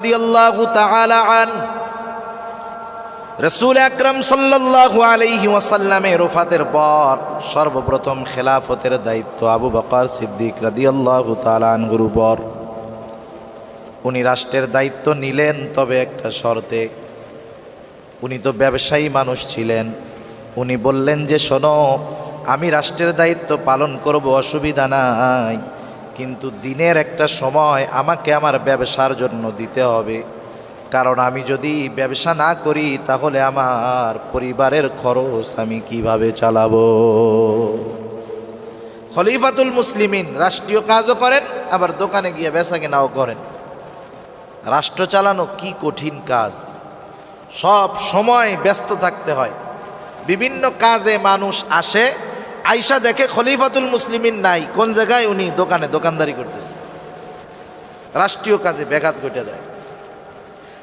রাদিয়াল্লাহু রসুল আকরম সাল্লাল্লাহু আলাইহি ওয়াসাল্লামের ওফাতের পর সর্বপ্রথম খেলাফতের দায়িত্ব আবু বকর সিদ্দিক রাদিয়াল্লাহু তাআলা আনহুর উপর। উনি রাষ্ট্রের দায়িত্ব নিলেন, তবে একটা শর্তে, উনি তো ব্যবসায়ী মানুষ ছিলেন। উনি বললেন যে, শোনো, আমি রাষ্ট্রের দায়িত্ব পালন করব, অসুবিধা নাই। কিন্তু দিনের একটা সময় আমাকে আমার ব্যবসার জন্য দিতে হবে। কারণ আমি যদি ব্যবসা না করি, তাহলে আমার পরিবারের খরচ আমি কীভাবে চালাবো? খলিফাতুল মুসলিমিন রাষ্ট্রীয় কাজও করেন, আবার দোকানে গিয়ে বেচা কেনাও করেন। রাষ্ট্র চালানো কি কঠিন কাজ? সব সময় ব্যস্ত থাকতে হয়। বিভিন্ন কাজে মানুষ আসে আইসা দেখে খলিফাতুল মুসলিমিন নাই। কোন জায়গায় উনি? দোকানে, দোকানদারি করতেছে। রাষ্ট্রীয় কাজে ব্যাঘাত ঘটে যায়।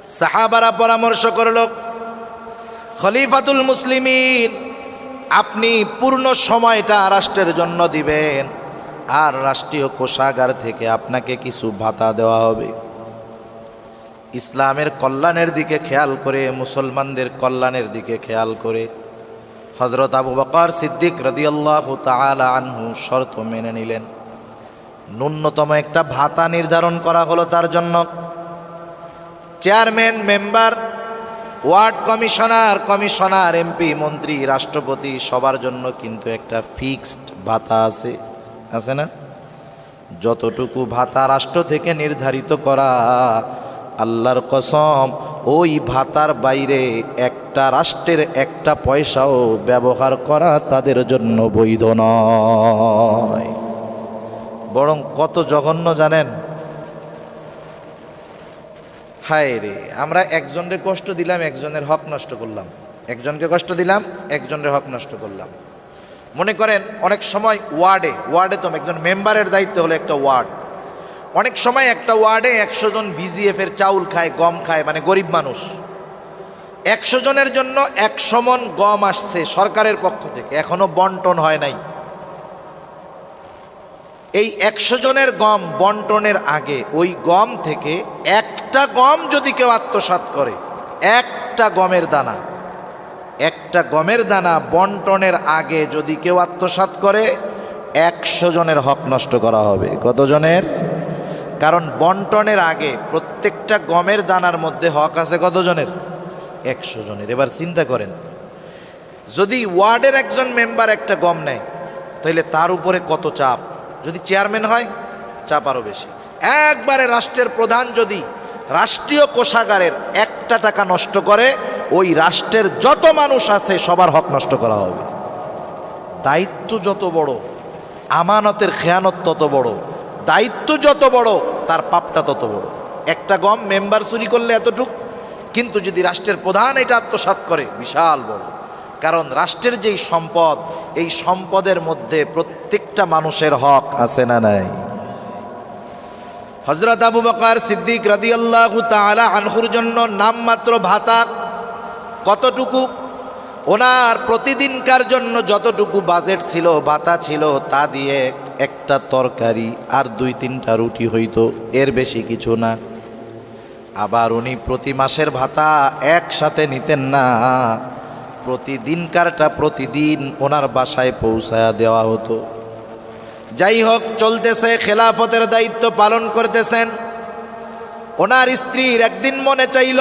সাহাবারা পরামর্শ করল, খলিফাতুল মুসলিমিন, আপনি পূর্ণ সময়টা রাষ্ট্রের জন্য দিবেন, আর রাষ্ট্রীয় কোষাগার থেকে আপনাকে কিছু ভাতা দেওয়া হবে। ইসলামের কল্যাণের দিকে খেয়াল করে, মুসলমানদের কল্যাণের দিকে খেয়াল করে হজরত আবু বকর সিদ্দিক রদিয়াল্লাহ তালা আনহু শর্ত মেনে নিলেন। ন্যূনতম একটা ভাতা নির্ধারণ করা হলো তার জন্য। Chairman, member, ward commissioner commissioner, MP, মন্ত্রী, রাষ্ট্রপতি সবার জন্য কিন্তু একটা ফিক্সড ভাতা আছে। আছে না? যতটুকু ভাতা রাষ্ট্র থেকে নির্ধারিত করা, আল্লাহর কসম ওই ভাতার বাইরে একটা রাষ্ট্রের একটা পয়সাও ব্যবহার করা তাদের জন্য বৈধ নয়। বরং কত জঘন্য জানেন? হায় রে, আমরা একজনের কষ্ট দিলাম, একজনের হক নষ্ট করলাম। একজনকে কষ্ট দিলাম, একজনের হক নষ্ট করলাম। মনে করেন, অনেক সময় ওয়ার্ডে ওয়ার্ডে তো একজন মেম্বারের দায়িত্ব হলো একটা ওয়ার্ড। অনেক সময় একটা ওয়ার্ডে একশো জন ভিজিএফ এর চাউল খায়, গম খায় মানে গরিব মানুষ। একশো জনের জন্য একশো মন গম আসছে সরকারের পক্ষ থেকে, এখনও বন্টন হয় নাই। এই একশো জনের গম বন্টনের আগে ওই গম থেকে একটা গম যদি কেউ আত্মসাত করে, একটা গমের দানা, একটা গমের দানা বন্টনের আগে যদি কেউ আত্মসাত করে, একশো জনের হক নষ্ট করা হবে। কতজনের? কারণ বন্টনের আগে প্রত্যেকটা গমের দানার মধ্যে হক আছে কতজনের? একশো জনের। এবার চিন্তা করেন, যদি ওয়ার্ডের একজন মেম্বার একটা গম নেয়, তাহলে তার উপরে কত চাপ? যদি চেয়ারম্যান হয়, চাপ আরও বেশি। একবারে রাষ্ট্রের প্রধান যদি রাষ্ট্রীয় কোষাগারের একটা টাকা নষ্ট করে, ওই রাষ্ট্রের যত মানুষ আছে সবার হক নষ্ট করা হবে। দায়িত্ব যত বড়, আমানতের খেয়ানত তত বড়, দায়িত্ব যত বড় তার পাপটা তত বড়। একটা গম মেম্বার চুরি করলে এতটুক, কিন্তু যদি রাষ্ট্রের প্রধান এটা আত্মসাত করে, বিশাল বড়। কারণ রাষ্ট্রের যেই সম্পদ, এই সম্পদের মধ্যে প্রত্যেকটা মানুষের হক আছে না নাই? হজরত আবু বকার সিদ্দিক রাদিয়াল্লাহু তাআলা আনহুর জন্য নামমাত্র ভাতা কতটুকু? ওনার প্রতিদিনকার জন্য যতটুকু বাজেট ছিল, ভাতা ছিল, তা দিয়ে একটা তরকারি আর দুই তিনটা রুটি হইতো, এর বেশি কিছু না। আবার উনি প্রতি মাসের ভাতা একসাথে নিতেন না। প্রতিদিনকারটা প্রতিদিন ওনার বাসায় পৌঁছায়া দেওয়া হতো। যাই হোক, চলতেছে, খেলাফতের দায়িত্ব পালন করতেছেন। ওনার স্ত্রীর একদিন মনে চাইল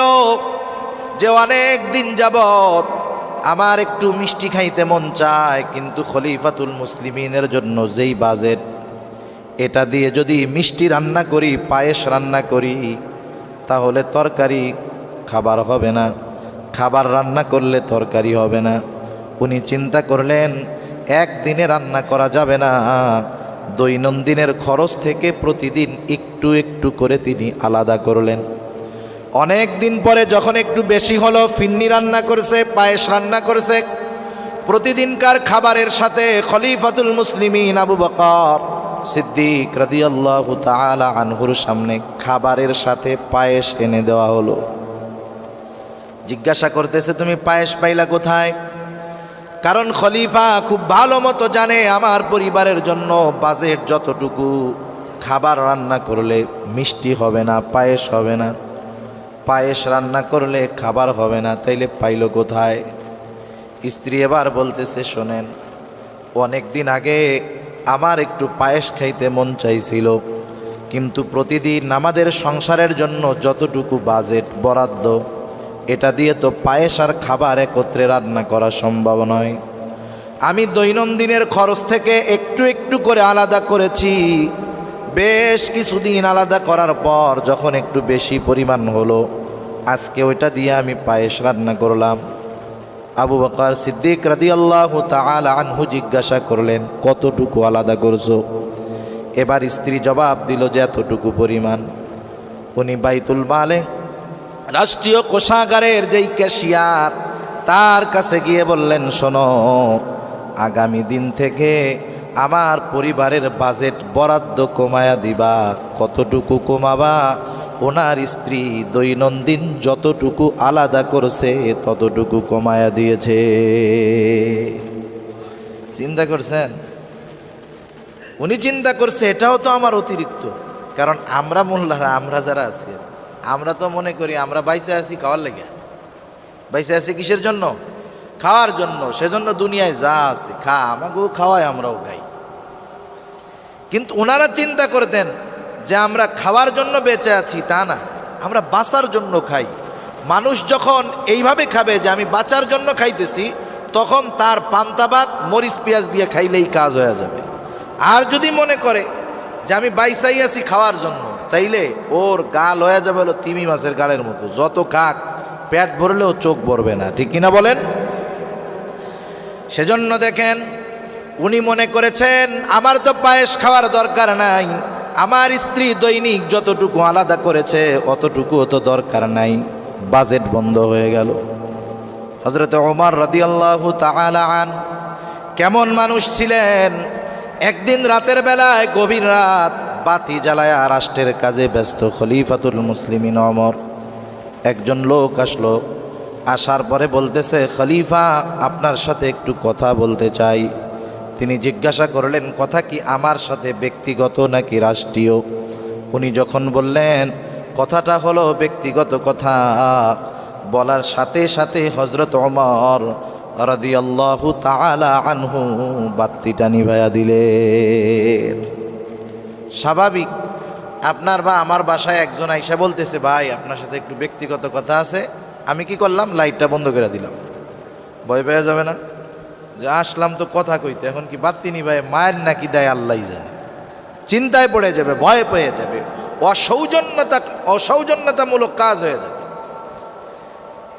যে অনেক দিন যাবত আমার একটু মিষ্টি খাইতে মন চায়, কিন্তু খলিফাতুল মুসলিমিনের জন্য যেই বাজেট, এটা দিয়ে যদি মিষ্টি রান্না করি, পায়েস রান্না করি, তাহলে তরকারি খাবার হবে না। খাবার রান্না করলে তরকারি হবে না। উনি চিন্তা করলেন, একদিনে রান্না করা যাবে না। দৈনন্দিনের খরচ থেকে প্রতিদিন একটু একটু করে তিনি আলাদা করলেন। অনেক দিন পরে যখন একটু বেশি হলো, ফিন্নি রান্না করেছে, পায়েস রান্না করেছে, প্রতিদিনকার খাবারের সাথে খলিফাতুল মুসলিমিন আবু বকর সিদ্দিক রাদিয়াল্লাহু আনহুর সামনে খাবারের সাথে পায়েস এনে দেওয়া হলো। জিজ্ঞাসা করতেছে, তুমি পায়েস পাইলা কোথায়? কারণ খলিফা খুব ভালো মতো জানে আমার পরিবারের জন্য বাজেট যতটুকু। খাবার রান্না করলে মিষ্টি হবে না, পায়েস হবে না। পায়েস রান্না করলে খাবার হবে না, তাইলে পাইল কোথায়? স্ত্রী এবার বলতেছে, শোনেন অনেক দিন আগে আমার একটু পায়েস খাইতে মন চাইছিল, কিন্তু প্রতিদিন আমাদের সংসারের জন্য যতটুকু বাজেট বরাদ্দ, এটা দিয়ে তো পায়েস আর খাবার একত্রে রান্না করা সম্ভব নয়। আমি দৈনন্দিনের খরচ থেকে একটু একটু করে আলাদা করেছি বেশ কিছুদিন আলাদা করার পর যখন একটু বেশি পরিমাণ হলো, আজকে ওইটা দিয়ে আমি পায়েস রান্না করলাম। আবু বকর সিদ্দিক রাদিয়াল্লাহু তাআলা আনহু জিজ্ঞাসা করলেন, কতটুকু আলাদা করছ? এবার স্ত্রী জবাব দিল যে, এতটুকু পরিমাণ। উনি বাইতুল মালে, রাষ্ট্রীয় কোষাগারের যেই ক্যাশিয়ার, তার কাছে গিয়ে বললেন, শোনো, আগামী দিন থেকে আমার পরিবারের বাজেট বরাদ্দ কমায়া দিবা। কতটুকু কমাবা? ওনার স্ত্রী দৈনন্দিন যতটুকু আলাদা করছে, ততটুকু কমায়া দিয়েছে। চিন্তা করছেন? উনি চিন্তা করছে, এটাও তো আমার অতিরিক্ত। কারণ আমরা মোল্লারা, আমরা যারা আছি, আমরা তো মনে করি আমরা বাইসে আছি খাওয়ার লেগে। বাইসে আছি কিসের জন্য? খাওয়ার জন্য, সেজন্য দুনিয়ায় যা আছে খা, আমাকেও খাওয়ায় আমরাও খাই। কিন্তু ওনারা চিন্তা করতেন যে আমরা খাওয়ার জন্য বেঁচে আছি, তা না। আমরা বাঁচার জন্য খাই। মানুষ যখন এইভাবে খাবে যে আমি বাঁচার জন্য খাইতেছি, তখন তার পান্তাবাদ মরিচ, পেঁয়াজ দিয়ে খাইলেই কাজ হয়ে যাবে। আর যদি মনে করে যে আমি বাইসাই আছি খাওয়ার জন্য, তাইলে ওর গাল হয়ে যাবে হলো তিমি মাছের গালের মতো। যত কাক পেট ভরলেও চোখ ভরবে না। ঠিক কিনা বলেন? সেজন্য দেখেন উনি মনে করেছেন, আমার তো পায়েস খাওয়ার দরকার নাই। আমার স্ত্রী দৈনিক যতটুকু আলাদা করেছে, অতটুকুও তো দরকার নাই। বাজেট বন্ধ হয়ে গেল। হজরত ওমর রাদিয়াল্লাহু তাআলা আন, কেমন মানুষ ছিলেন? একদিন রাতের বেলায় গভীর রাত বাতি জ্বালায়া রাষ্ট্রের কাজে ব্যস্ত খলিফাতুল মুসলিমিন অমর একজন লোক আসলো, আসার পরে বলতেছে, খলিফা, আপনার সাথে একটু কথা বলতে চাই। তিনি জিজ্ঞাসা করলেন, কথা কি আমার সাথে ব্যক্তিগত নাকি রাষ্ট্রীয়? উনি যখন বললেন, কথাটা হলো ব্যক্তিগত কথা। বলার সাথে সাথে হজরত অমর রাদিয়াল্লাহু তাআলা আনহু বাত্তিটা নিভাইয়া দিলে স্বাভাবিক, আপনার বা আমার বাসায় একজন আইসা বলতেছে, ভাই, আপনার সাথে একটু ব্যক্তিগত কথা আছে, আমি কি করলাম? লাইটটা বন্ধ করে দিলাম। ভয় পেয়ে যাবে না। আসলাম তো কথা কইতে, এখন কি বাত্তি নিভাই মায়ের নাকি দেয় আল্লাহ জানে। চিন্তায় পড়ে যাবে, ভয় পেয়ে যাবে। অসৌজন্যতা, অসৌজন্যতামূলক কাজ হয়ে যাবে।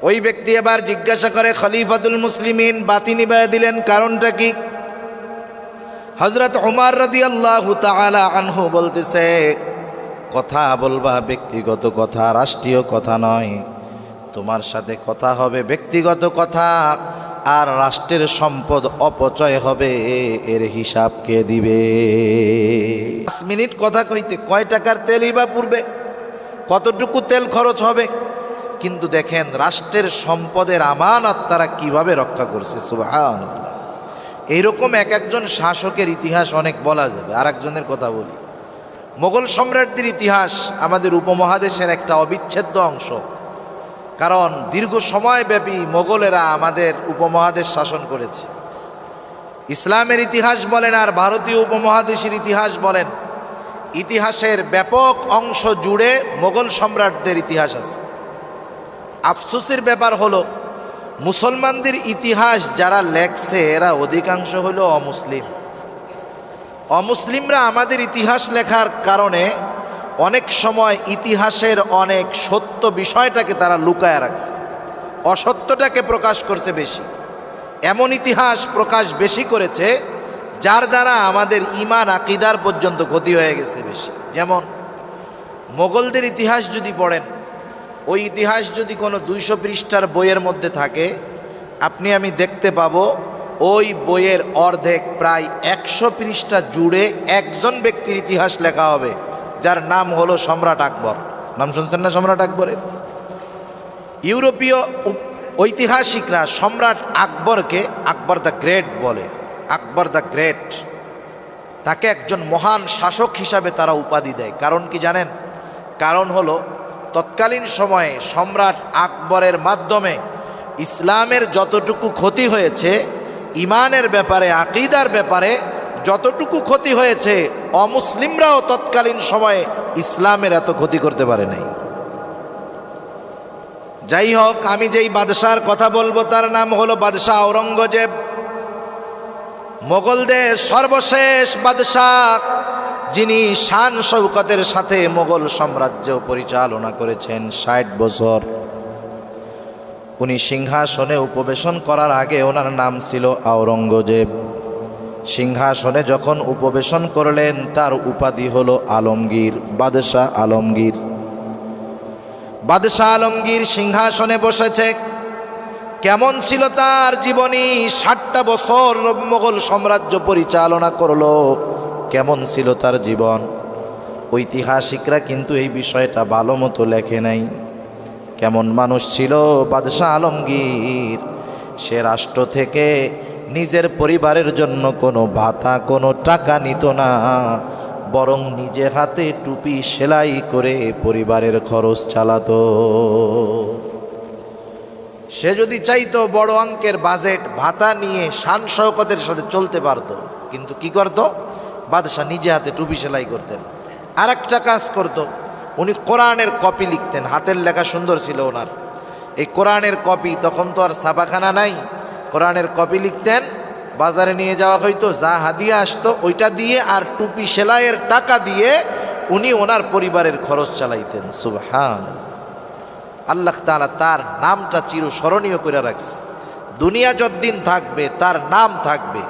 ওই ব্যক্তি এবার জিজ্ঞাসা করে, খলিফাতুল মুসলিমিন, বাতি নিভাই দিলেন, কারণটা কি? হজরত উমার রদি আল্লাহ আনহু বলতেছে, কথা বলবা ব্যক্তিগত কথা, রাষ্ট্রীয় কথা নয়। তোমার সাথে কথা হবে ব্যক্তিগত কথা। আর রাষ্ট্রের সম্পদ অপচয় হবে, এর হিসাব কে দিবে? পাঁচ মিনিট কথা কইতে কয় টাকার তেলই বা পূর্বে? কতটুকু তেল খরচ হবে? কিন্তু দেখেন, রাষ্ট্রের সম্পদের আমানত তারা কীভাবে রক্ষা করছে, সুবহানাল্লাহ। এইরকম এক একজন শাসকের ইতিহাস অনেক বলা যাবে। আর একজনের কথা বলি। মোগল সম্রাটদের ইতিহাস আমাদের উপমহাদেশের একটা অবিচ্ছেদ্য অংশ। কারণ দীর্ঘ সময় ব্যাপী মোগলেরা আমাদের উপমহাদেশ শাসন করেছে। ইসলামের ইতিহাস বলেন আর ভারতীয় উপমহাদেশের ইতিহাস বলেন, ইতিহাসের ব্যাপক অংশ জুড়ে মোগল সম্রাটদের ইতিহাস আছে। আফসোসের ব্যাপার হলো, মুসলমানদের ইতিহাস যারা লেখছে, এরা অধিকাংশ হলো অমুসলিম। অমুসলিমরা আমাদের ইতিহাস লেখার কারণে অনেক সময় ইতিহাসের অনেক সত্য বিষয়টাকে তারা লুকায় রাখছে। অসত্যটাকে প্রকাশ করছে বেশি। এমন ইতিহাস প্রকাশ বেশি করেছে, যার দ্বারা আমাদের ইমান আকিদার পর্যন্ত ক্ষতি হয়ে গেছে বেশি। যেমন, মোগলদের ইতিহাস যদি পড়েন, ওই ইতিহাস যদি কোনো দুইশো পৃষ্ঠার বইয়ের মধ্যে থাকে, আপনি আমি দেখতে পাবো, ওই বইয়ের অর্ধেক প্রায় একশো পৃষ্ঠা জুড়ে একজন ব্যক্তির ইতিহাস লেখা হবে। যার নাম হলো সম্রাট আকবর। নাম শুনছেন না সম্রাট আকবরের? ইউরোপীয় ঐতিহাসিকরা সম্রাট আকবরকে আকবর দ্য গ্রেট বলে। Akbar the great. তাকে একজন মহান শাসক হিসাবে তারা উপাধি দেয়। কারণ কি জানেন? কারণ হলো, তৎকালীন সময়ে সম্রাট আকবরের মাধ্যমে ইসলামের যতটুকু ক্ষতি হয়েছে, ইমানের ব্যাপারে, আকিদার ব্যাপারে যতটুকু ক্ষতি হয়েছে, অমুসলিমরাও তৎকালীন সময়ে ইসলামের এত ক্ষতি করতে পারে নাই। যাই হোক, আমি যেই বাদশার কথা বলব, তার নাম হলো বাদশাহ ঔরঙ্গজেব। মোগলদের সর্বশেষ বাদশাহ, যিনি শান শৌকতের সাথে মোগল সাম্রাজ্য পরিচালনা করেছেন ষাট বছর। উনি সিংহাসনে উপবেশন করার আগে ওনার নাম ছিল আওরঙ্গজেব সিংহাসনে যখন উপবেশন করলেন, তার উপাধি হল আলমগীর, বাদশাহ আলমগীর। বাদশাহ আলমগীর সিংহাসনে বসেছে। কেমন ছিল তার জীবনী? ষাটটা বছর মোগল সাম্রাজ্য পরিচালনা করল। কেমন ছিল তার জীবন? ঐতিহাসিকরা কিন্তু এই বিষয়টা ভালো মতো লেখে নাই। কেমন মানুষ ছিল বাদশাহ আলমগীর? সে রাষ্ট্র থেকে নিজের পরিবারের জন্য কোনো ভাতা, কোনো টাকা নিত না। বরং নিজে হাতে টুপি সেলাই করে পরিবারের খরচ চালাতো। সে যদি চাইতো বড় অঙ্কের বাজেট, ভাতা নিয়ে শান শওকতের সাথে চলতে পারতো। কিন্তু কি করত? বাদশাহ নিজে হাতে টুপি সেলাই করতেন। আর একটা কাজ করত। উনি কোরআনের কপি লিখতেন। হাতের লেখা সুন্দর ছিল ওনার। এই কোরআনের কপি তখন তো আর ছাপাখানা নাই। কোরআনের কপি লিখতেন, বাজারে নিয়ে যাওয়া হইতো, যা হাদিয়া আসতো, ওইটা দিয়ে আর টুপি সেলাইয়ের টাকা দিয়ে উনি ওনার পরিবারের খরচ চালাইতেন, সুবহান। আল্লাহ তাআলা তার নামটা চিরস্মরণীয় করে রাখছে। দুনিয়া যতদিন থাকবে, তার নাম থাকবে।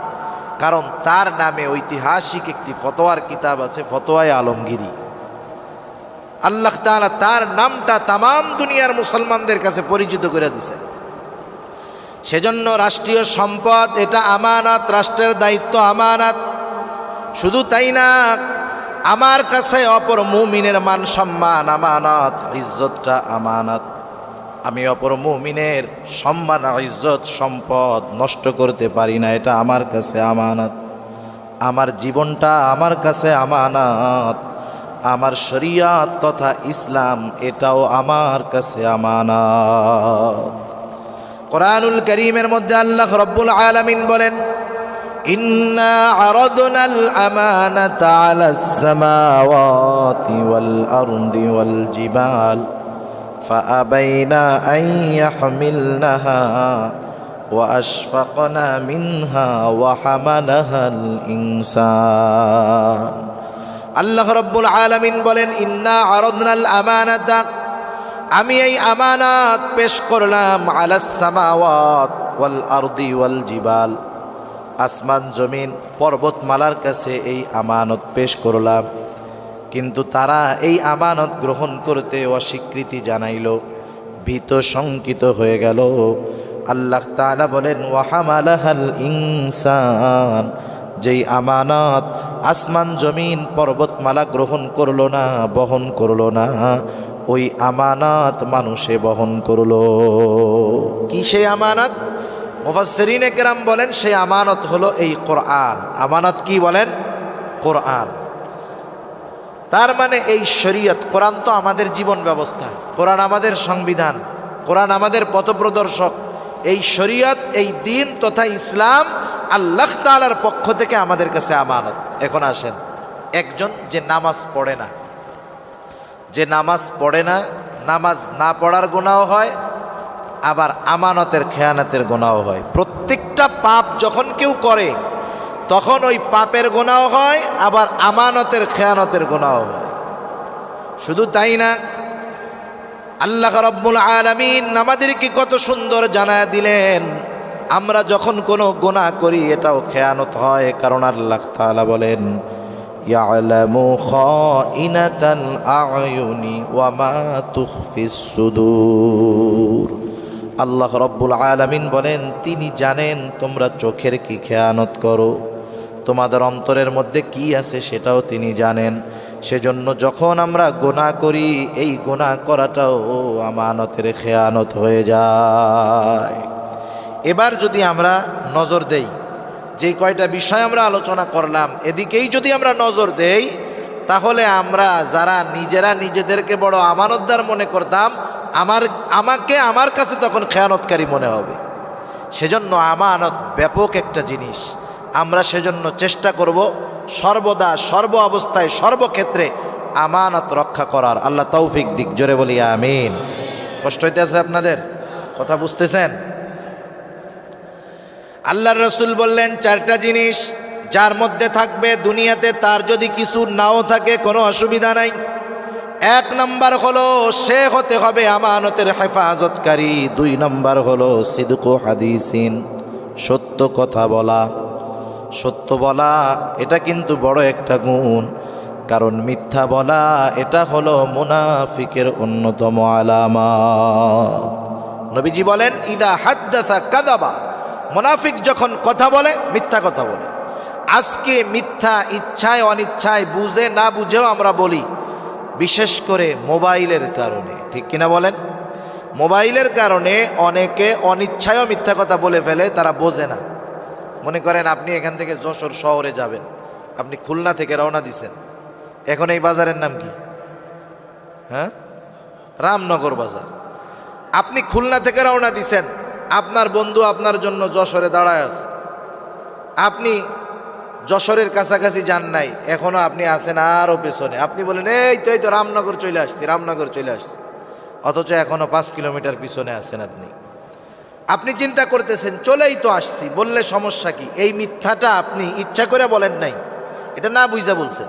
কারণ তার নামে ঐতিহাসিক একটি ফতোয়ার কিতাব আছে, ফতোয়ায় আলমগিরি। আল্লাহ তাআলা তার নামটা তামাম দুনিয়ার মুসলমানদের কাছে পরিচিত করে দিছে সেজন্য রাষ্ট্রীয় সম্পদ, এটা আমানত, রাষ্ট্রের দায়িত্ব আমানত। শুধু তাই না, আমার কাছে অপর মুমিনের মান সম্মান আমানত, ইজ্জতটা আমানত। আমি অপর মুমিনের সম্মান ইজ্জত সম্পদ নষ্ট করতে পারি না, এটা আমার কাছে আমানত। আমার জীবনটা আমার কাছে আমানত। আমার শরিয়াত তথা ইসলাম, এটাও আমার কাছে আমানত। কোরআনুল করিমের মধ্যে আল্লাহ রব্বুল আলামিন বলেন إنا عرضنا الأمانة على السماوات والأرض والجبال فأبين أن يحملنها وأشفقن منها وحملها الإنسان আল্লাহ রব্বুল আলামিন বলেন ইন্না আরদনাল আমানাতা আমি এই আমানাত পেশ করলাম আলাস সামাওয়াত ওয়াল আরদি ওয়াল জিবাল। আসমান, জমিন, পর্বতমালার কাছে এই আমানত পেশ করলাম। কিন্তু তারা এই আমানত গ্রহণ করতে অস্বীকৃতি জানাইল, ভীত শঙ্কিত হয়ে গেল। আল্লাহ তাআলা বলেন, ওয়াহামালাহাল ইনসান যেই আমানত আসমান, জমিন, পর্বতমালা গ্রহণ করল না, বহন করল না। ওই আমানত মানুষে বহন করল। কি সেই আমানত? মুফাসসিরিনে কেরাম বলেন, সেই আমানত হলো এই কোরআন। আমানত কি বলেন? কোরআন। তার মানে এই শরীয়ত, কোরআন তো আমাদের জীবন ব্যবস্থা, কোরআন আমাদের সংবিধান, কোরআন আমাদের পথপ্রদর্শক। এই শরীয়ত, এই দিন তথা ইসলাম আল্লাহ তালার পক্ষ থেকে আমাদের কাছে আমানত। এখন আসেন, একজন যে নামাজ পড়ে না যে নামাজ পড়ে না, নামাজ না পড়ার গুণাও হয়, আবার আমানতের খেয়ানাতের গোনাও হয়। প্রত্যেকটা পাপ যখন কেউ করে, তখন ওই পাপের গোনাও হয়, আবার আমানতের খেয়ানতের গোনাও হয়। শুধু তাই না, আল্লাহ রব্বুল আলমিন আমাদেরকে কত সুন্দর জানায় দিলেন, আমরা যখন কোনো গোনা করি, এটাও খেয়ানত হয়, কারণ আল্লাহ তাআলা বলেন খাইনাতাল আয়ুনি ওয়া মা তুখফিস সুদূর আল্লাহ রব্বুল আলামিন বলেন, তিনি জানেন তোমরা চোখের কি খেয়ানত করো। তোমাদের অন্তরের মধ্যে কি আছে সেটাও তিনি জানেন। সেজন্য যখন আমরা গোনা করি, এই গোনা করাটাও আমানতের খেয়ানত হয়ে যায়। এবার যদি আমরা নজর দেই যে কয়টা বিষয় আমরা আলোচনা করলাম, এদিকেই যদি আমরা নজর দেই, তাহলে আমরা যারা নিজেরা নিজেদেরকে বড় আমানতদার মনে করতাম, আমার, আমাকে আমার কাছে তখন খেয়ানতকারী মনে হবে। সেজন্য আমানত ব্যাপক একটা জিনিস। আমরা সেজন্য চেষ্টা করব সর্বদা সর্ব অবস্থায় সর্বক্ষেত্রে আমানত রক্ষা করার। আল্লাহ তৌফিক দিক। জোরে বলি, আমিন। কষ্ট হইতে আছে আপনাদের? কথা বুঝতেছেন? আল্লাহর রসুল বললেন, চারটা জিনিস যার মধ্যে থাকবে দুনিয়াতে, তার যদি কিছু নাও থাকে, কোনো অসুবিধা নাই। এক নম্বর হলো, সে হতে হবে আমানতের হেফাজতকারী। দুই নম্বর হলো, সিদুকু হাদিসিন, সত্য কথা বলা। সত্য বলা, এটা কিন্তু বড় একটা গুণ। কারণ মিথ্যা বলা, এটা হলো মুনাফিকের অন্যতম আলামা নবীজি বলেন, ইদা হাদ্দাসা কাদাবা মুনাফিক যখন কথা বলে, মিথ্যা কথা বলে। আজকে মিথ্যা, ইচ্ছায়, অনিচ্ছায়, বুঝে, না বুঝেও আমরা বলি, বিশেষ করে মোবাইলের কারণে। ঠিক কিনা বলেন? মোবাইলের কারণে অনেকে অনিচ্ছায়ও মিথ্যা কথা বলে ফেলে, তারা বোঝে না। মনে করেন আপনি এখান থেকে যশোর শহরে যাবেন, আপনি খুলনা থেকে রওনা দিছেন। এখন এই বাজারের নাম কি? হ্যাঁ? রামনগর বাজার। আপনি খুলনা থেকে রওনা দিছেন আপনার বন্ধু আপনার জন্য যশোরে দাঁড়ায় আছে। আপনি যশোরের কাছাকাছি যান নাই, এখনও আপনি আছেন আরও পেছনে। আপনি বলেন, এই তো এই তো, রামনগর চলে আসছি, রামনগর চলে আসছি। অথচ এখনও পাঁচ কিলোমিটার পিছনে আছেন আপনি। আপনি চিন্তা করতেছেন, চলেই তো আসছি, বললে সমস্যা কি? এই মিথ্যাটা আপনি ইচ্ছা করে বলেন নাই। এটা না বুঝা বলছেন।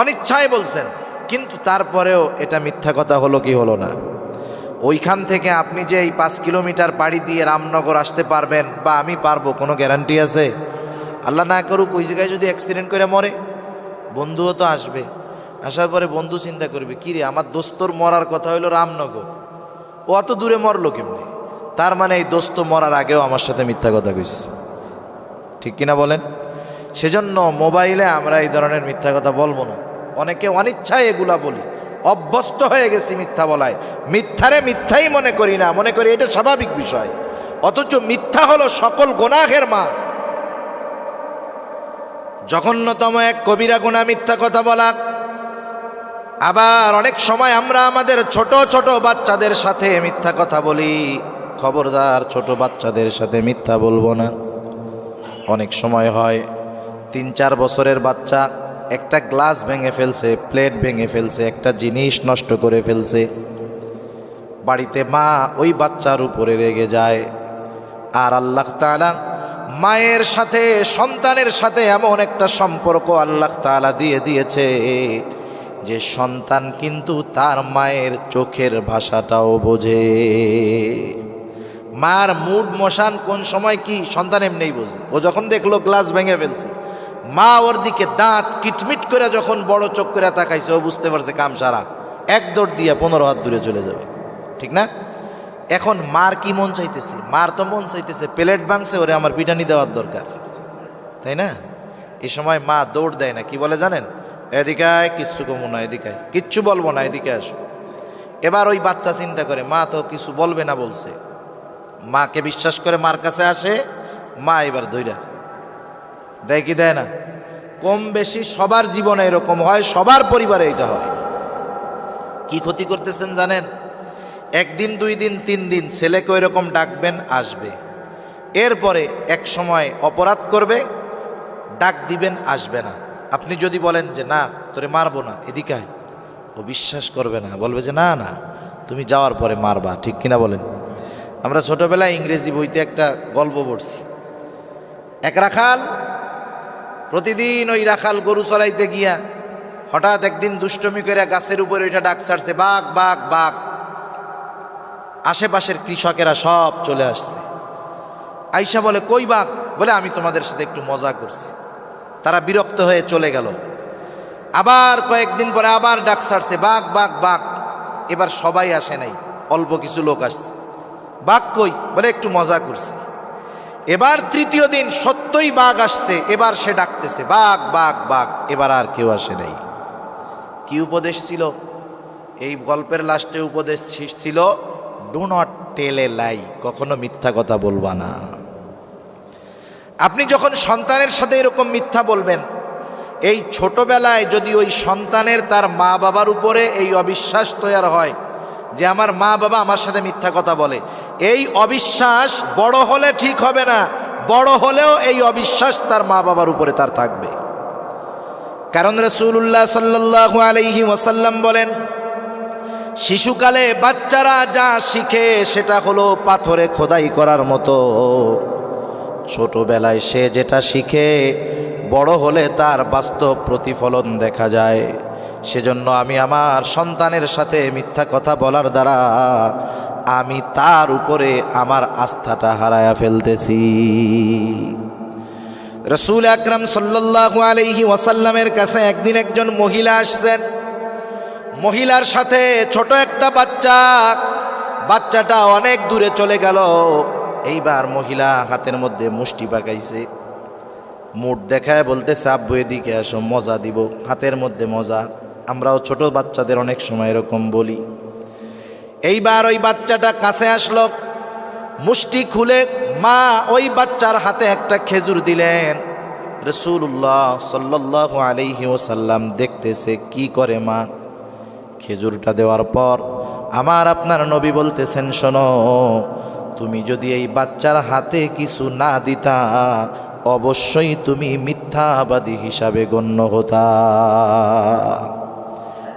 অনিচ্ছায় বলছেন, কিন্তু তারপরেও এটা মিথ্যা কথা হলো কি হলো না? ওইখান থেকে আপনি যে এই পাঁচ কিলোমিটার পাড়ি দিয়ে রামনগর আসতে পারবেন, বা আমি পারব, কোনো গ্যারান্টি আছে? আল্লাহ না করুক, ওই জায়গায় যদি অ্যাক্সিডেন্ট করে মরে, বন্ধুও তো আসবে। আসার পরে বন্ধু চিন্তা করবে, কী কিরে আমার দোস্তর মরার কথা হইল রামনগর। ও অত দূরে মরলো কেমনি? তার মানে এই দোস্ত মরার আগেও আমার সাথে মিথ্যা কথা কইছে। ঠিক কিনা বলেন? সেজন্য মোবাইলে আমরা এই ধরনের মিথ্যা কথা বলব না। অনেকে অনিচ্ছায় এগুলা বলি। অভ্যস্ত হয়ে গেছি মিথ্যা বলায়। মিথ্যারে মিথ্যাই মনে করি না, মনে করি এটা স্বাভাবিক বিষয়। অথচ মিথ্যা হলো সকল গোনাহের মা। জঘন্যতম এক কবিরা গুণা মিথ্যা কথা বলা। আবার অনেক সময় আমরা আমাদের ছোট ছোট বাচ্চাদের সাথে মিথ্যা কথা বলি। খবরদার ছোট বাচ্চাদের সাথে মিথ্যা বলব না। অনেক সময় হয়, তিন, চার বছরের বাচ্চা একটা গ্লাস ভেঙে ফেলছে, প্লেট ভেঙে ফেলছে, একটা জিনিস নষ্ট করে ফেলছে। বাড়িতে মা ওই বাচ্চার উপরে রেগে যায়। আর আল্লাহ তাআলা মায়ের সাথে, সন্তানের সাথে এমন একটা সম্পর্ক আল্লাহ তাআলা দিয়ে দিয়েছে যে সন্তান কিন্তু তার মায়ের চোখের ভাষাটাও বোঝে। মার মুড মশান কোন সময় কি? সন্তান এমনিই বোঝে। ও যখন দেখল গ্লাস ভেঙে ফেলছে মা ওর দিকে দাঁত কিটমিট করে যখন বড় চোখ করে তাকাইছে, ও বুঝতে পারছে কাম সারা। এক দৌড় দিয়ে পনেরো হাত দূরে চলে যাবে। ঠিক না? এখন মার কি মন চাইতেছে? মার তো মন চাইতেছে, প্লেট ভাঙছে, ওরে আমার পিটানি দেওয়ার দরকার। তাই না? এই সময় মা দৌড় দেয় না, কি বলে জানেন? এদিকে আয়, কিচ্ছু কমু না এদিকে কিচ্ছু বলব না, এদিকে আসো। এবার ওই বাচ্চা চিন্তা করে, মা তো কিছু বলবে না বলছে। মাকে বিশ্বাস করে মার কাছে আসে, মা এবার ধৈরা দেয় কি দেয় না? কম বেশি সবার জীবনে এরকম হয়, সবার পরিবারে এটা হয়। কি ক্ষতি করতেছেন জানেন? একদিন, দুই দিন, তিন দিন ছেলেকে এরকম ডাকবেন, আসবে। এরপরে এক সময় অপরাধ করবে, ডাক দিবেন, আসবে না। আপনি যদি বলেন যে, না, তোরে মারবো না, এদিকে ও বিশ্বাস করবে না, বলবে যে, না না, তুমি যাওয়ার পরে মারবা। ঠিক কিনা বলেন? আমরা ছোটবেলায় ইংরেজি বইতে একটা গল্প পড়ছি। এক রাখাল প্রতিদিন ওই রাখাল গরু চড়াইতে গিয়া হঠাৎ একদিন দুষ্টমি করে গাছের উপরে ওইটা ডাক ছাড়ছে বাঘ বাঘ বাঘ আশেপাশের কৃষকেরা সব চলে আসছে। আইসা বলে, কই বাঘ বলে, আমি তোমাদের সাথে একটু মজা করছি। তারা বিরক্ত হয়ে চলে গেল। আবার কয়েকদিন পরে আবার ডাক ছাড়ছে বাঘ বাঘ বাঘ এবার সবাই আসে নাই, অল্প কিছু লোক আসছে। বাঘ কই? বলে, একটু মজা করছি। এবার তৃতীয় দিন সত্যই বাঘ আসছে, এবার সে ডাকতেছে, বাঘ বাঘ বাঘ, এবার আর কেউ আসে নাই। কি উপদেশ ছিল? এই গল্পের লাস্টে উপদেশ ছিল ডু নট টেলে লাই কখনো মিথ্যা কথা বলবা না। আপনি যখন সন্তানের সাথে এরকম মিথ্যা বলবেন, এই ছোটবেলায় যদি ওই সন্তানের তার মা বাবার উপরে এই অবিশ্বাস তৈয়ার হয় যে, আমার মা বাবা আমার সাথে মিথ্যা কথা বলে এই অবিশ্বাস বড় হলে ঠিক হবে না, বড় হলেও এই অবিশ্বাস তার মা বাবার উপরে তার থাকবে। কারণ রসুল্লাহ সাল্লাহ আলহি ওসাল্লাম বলেন, শিশুকালে বাচ্চারা যা শিখে সেটা হলো পাথরে খোদাই করার মতো। ছোটবেলায় সে যেটা শিখে, বড় হলে তার বাস্তব প্রতিফলন দেখা যায়। সেজন্য আমি আমার সন্তানের সাথে মিথ্যা কথা বলার দ্বারা আমি তার উপরে আমার আস্থাটা হারায়া ফেলতেছি। রসুল আকরাম সাল্লাল্লাহু আলাইহি ওয়াসাল্লামের কাছে একদিন একজন মহিলা আসছেন। মহিলার সাথে ছোট একটা বাচ্চা। বাচ্চাটা অনেক দূরে চলে গেল। এইবার মহিলা হাতের মধ্যে মুষ্টি পাকাইছে। মুঠ দেখায় বলতেছে, আব্বু, এদিকে আসো, মজা দিব। হাতের মধ্যে মজা। আমরাও ছোট বাচ্চাদের অনেক সময় এরকম বলি। এইবার ওই বাচ্চাটা কাছে আসলো। মুষ্টি খুলে মা ওই বাচ্চার হাতে একটা খেজুর দিলেন। রসুল্লাহ সাল্লাহ আলাইহি ওসাল্লাম দেখতেছে, কি করে মা? খেজুরটা দেওয়ার পর আমার আপনার নবী বলতেছেন, শোনো, তুমি যদি এই বাচ্চার হাতে কিছু না দিতা, অবশ্যই তুমি মিথ্যাবাদী হিসাবে গণ্য হতা।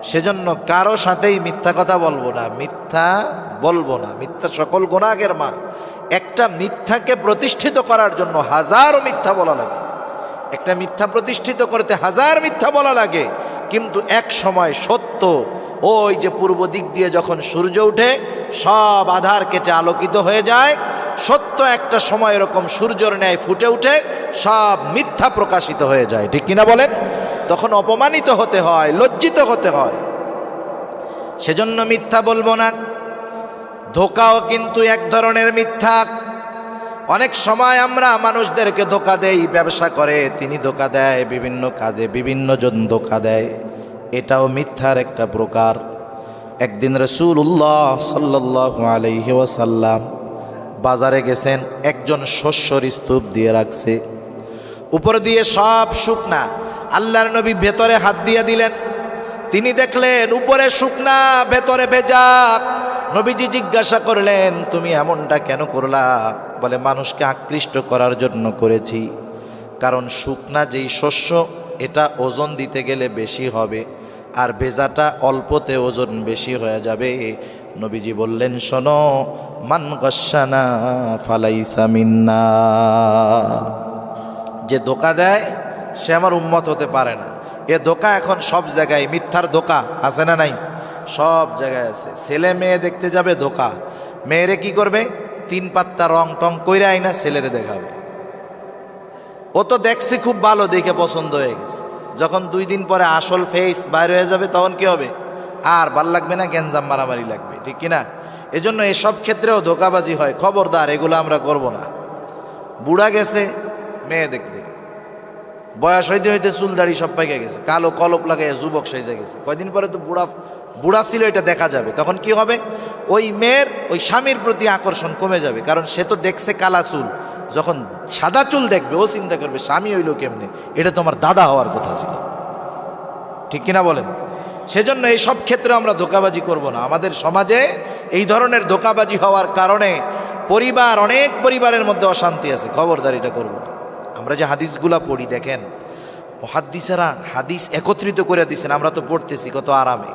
সেজন্য কারও সাথেই মিথ্যা কথা বলব না, মিথ্যা বলব না, মিথ্যা সকল গোনাগের মা একটা মিথ্যাকে প্রতিষ্ঠিত করার জন্য হাজারো মিথ্যা বলা লাগে। একটা মিথ্যা প্রতিষ্ঠিত করতে হাজার মিথ্যা বলা লাগে, কিন্তু এক সময় সত্য, ওই যে পূর্ব দিক দিয়ে যখন সূর্য উঠে, সব আধার কেটে আলোকিত হয়ে যায়। সত্য একটা সময় এরকম সূর্যর ন্যায় ফুটে উঠে, সব মিথ্যা প্রকাশিত হয়ে যায়। ঠিক কিনা বলেন? তখন অপমানিত হতে হয়, লজ্জিত হতে হয়। সেজন্য মিথ্যা বলব না। ধোকাও কিন্তু এক ধরনের মিথ্যা। অনেক সময় আমরা মানুষদেরকে ধোকা দেই, ব্যবসা করে, তিনি ধোকা দেয়, বিভিন্ন কাজে বিভিন্ন জন ধোকা দেয়। এটাও মিথ্যার একটা প্রকার। একদিন রসুল্লাহ সাল্লাহ আলহি ওয়াসাল্লাম বাজারে গেছেন, একজন শস্যর স্তূপ দিয়ে রাখছে। উপর দিয়ে সব শুকনা আল্লাহর নবী ভেতরে হাত দিয়ে দিলেন। তিনি দেখলেন, উপরে শুকনা, ভেতরে ভেজা নবীজি জিজ্ঞাসা করলেন, তুমি এমনটা কেন করলা? বলে, মানুষকে আকৃষ্ট করার জন্য করেছি। কারণ শুকনা যেই শস্য, এটা ওজন দিতে গেলে বেশি হবে, আর ভেজাটা অল্পতে ওজন বেশি হয়ে যাবে। নবীজি বললেন, শোনো, মান গসানা ফালাইসা মিন্না। যে ধোকা দেয় সে আমার উম্মত হতে পারে না। এ দোকা এখন সব জায়গায়, মিথ্যার ধোকা আছে না নাই? সব জায়গায় আছে। ছেলে মেয়ে দেখতে যাবে দোকা মেয়েরে কি করবে? তিন পাত্তা রং টং কইরা আইনা ছেলেরে দেখাবে। ও তো দেখছি খুব ভালো, দেখে পছন্দ হয়ে গেছে। যখন দুই দিন পরে আসল ফেস বাইর হয়ে যাবে, তখন কি হবে? আর ভালো লাগবে না, গ্যাঞ্জাম মারামারি লাগবে, ঠিক কিনা? এজন্য এসব ক্ষেত্রেও ধোকাবাজি হয়। খবরদার, এগুলো আমরা করব না। বুড়া গেছে, মেয়ে দেখতে। বয়স হইতে হইতে চুল দাড়ি সব পাইকে গেছে। কালো কলপ লাগাই যুবক সেজে গেছে। কয়দিন পরে তো বুড়া বুড়া ছিল, এটা দেখা যাবে। তখন কি হবে? ওই মেয়ের, ওই স্বামীর প্রতি আকর্ষণ কমে যাবে। কারণ সে তো দেখছে কালা চুল। যখন সাদা চুল দেখবে, ও চিন্তা করবে, স্বামী হইল কেমনে? এটা তোমার দাদা হওয়ার কথা ছিল। ঠিক কিনা বলেন? সেজন্য এই সব ক্ষেত্রে আমরা ধোকাবাজি করব না। আমাদের সমাজে এই ধরনের ধোকাবাজি হওয়ার কারণে পরিবার, অনেক পরিবারের মধ্যে অশান্তি আছে। খবরদার এটা করব না। আমরা যে হাদিসগুলা পড়ি, দেখেন হাদিসেরা হাদিস একত্রিত করে দিচ্ছেন আমরা তো পড়তেছি কত আরামে।